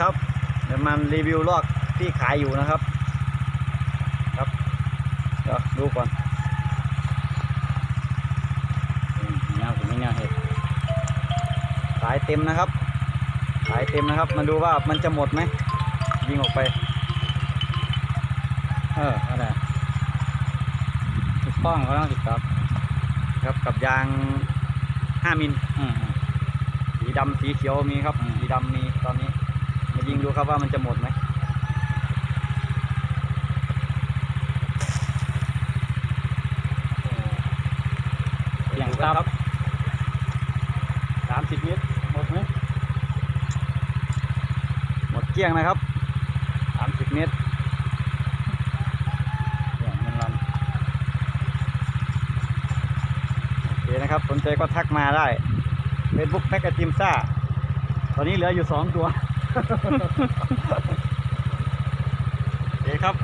ครับ เดี๋ยวมันรีวิวลอกที่ขายอยู่นะครับ ครับเดี๋ยวดูก่อนเงาผมไม่เงาเห็ดสายเต็มนะครับสายเต็มนะครับ มาดูว่ามันจะหมดไหมยิงออกไป เอออะไรติดป้องเขาต้องติดกับ ครับกับยาง5มิลอืมสีดำสีเขียวมีครับอืมสีดำมีตอนนี้มายิง ดูครับว่ามันจะหมดไหมเสียงตับสามสิบเมตรหมดไหมหมดเกลี้ยงนะครับสามสิบเมตรเสียงมันรันโอเคนะครับสนใจก็ทักมาได้ Facebook แมกกาจิมซ่า ตอนนี้เหลืออยู่สองตัว โอเคครับ